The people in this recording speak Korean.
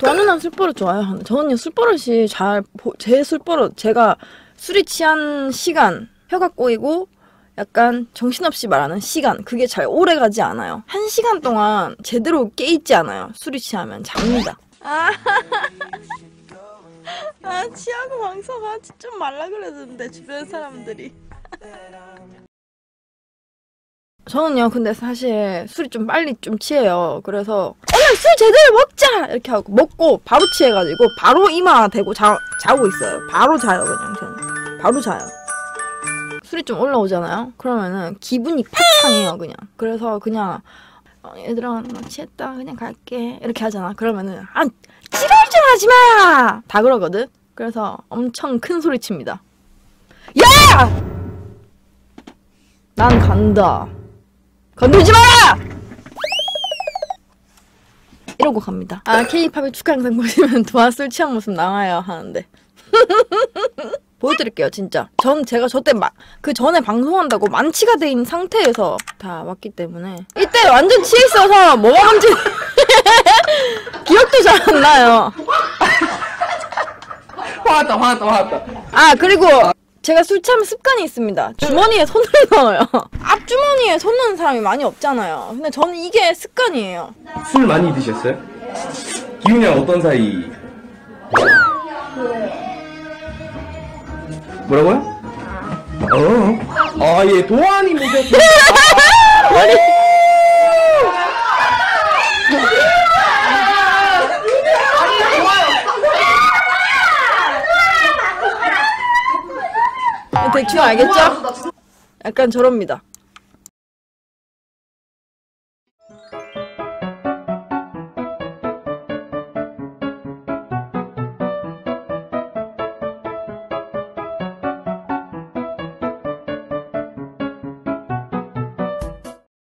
도안누나 술버릇 좋아요. 저는요 술버릇이 잘 제 술버릇 제가 술이 취한 시간 혀가 꼬이고 약간 정신없이 말하는 시간 그게 잘 오래 가지 않아요. 한 시간 동안 제대로 깨 있지 않아요. 술이 취하면 잡니다. 아, 아 취하고 방송하지 좀 말라 그랬는데 주변 사람들이. 저는요 근데 사실 술이 좀 빨리 좀 취해요 그래서 술 제대로 먹자! 이렇게 하고 먹고 바로 취해가지고 바로 이마 대고 자, 자고 있어요. 바로 자요 그냥 저는. 바로 자요. 술이 좀 올라오잖아요? 그러면은 기분이 팍 상해요 그냥. 그래서 그냥 어, 얘들아 나 취했다. 그냥 갈게. 이렇게 하잖아. 그러면은 아 지랄 좀 하지 마! 다 그러거든? 그래서 엄청 큰 소리 칩니다. 야! 난 간다. 건들지 마라! 이러고 갑니다. 아, K-팝의 축하 영상 보시면 도화 술 취한 모습 나와요 하는데. 보여드릴게요, 진짜. 전 제가 저때 막, 그 전에 방송한다고 만취가 돼 있는 상태에서 다 왔기 때문에. 이때 완전 취해 있어서 뭐가 뭔지 기억도 잘 안 나요. 화났다 화났다 화났다 아, 그리고 제가 술 취하면 습관이 있습니다. 주머니에 손을 넣어요. 앞주머니에 손 넣는 사람이 많이 없잖아요. 근데 저는 이게 습관이에요. 술 많이 드셨어요? 기훈이랑 어떤 사이? 뭐라고요? 어? 아 예 도안이 묻었어 대충 알겠죠? 약간 저럽니다.